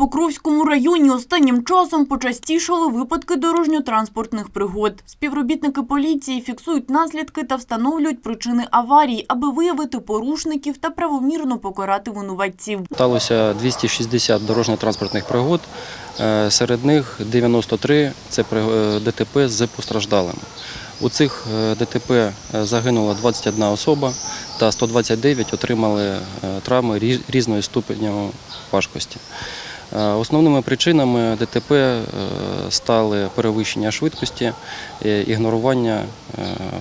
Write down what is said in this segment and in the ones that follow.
Покровському районі останнім часом почастішали випадки дорожньо-транспортних пригод. Співробітники поліції фіксують наслідки та встановлюють причини аварій, аби виявити порушників та правомірно покарати винуватців. Сталося 260 дорожньо-транспортних пригод. Е, Серед них 93 – це е, ДТП з постраждалими. У цих е, ДТП загинула 21 особа та 129 отримали травми різної ступеню важкості. Е, Основними причинами ДТП е, стали перевищення швидкості, е, ігнорування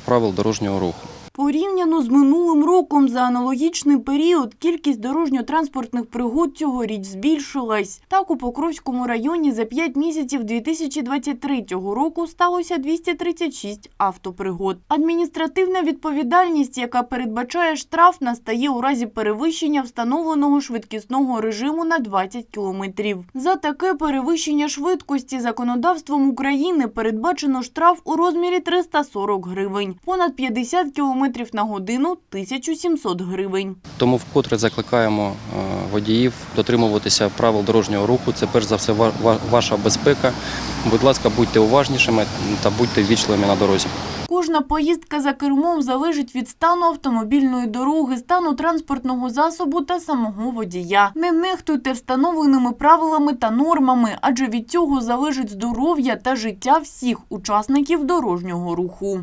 правил дорожнього руху. Порівняно з минулим роком за аналогічний період кількість дорожньо-транспортних пригод цьогоріч збільшилась. Так, у Покровському районі за 5 місяців 2023 року сталося 236 автопригод. Адміністративна відповідальність, яка передбачає штраф, настає у разі перевищення встановленого швидкісного режиму на 20 кілометрів. За таке перевищення швидкості законодавством України передбачено штраф у розмірі 340 гривень. Понад 50 км на годину – 1700 гривень. Тому вкотре закликаємо е, водіїв дотримуватися правил дорожнього руху. Це перш за все ва- ва- ваша безпека. Будь ласка, будьте уважнішими та будьте ввічливими на дорозі. Кожна поїздка за кермом залежить від стану автомобільної дороги, стану транспортного засобу та самого водія. Не нехтуйте встановленими правилами та нормами, адже від цього залежить здоров'я та життя всіх учасників дорожнього руху.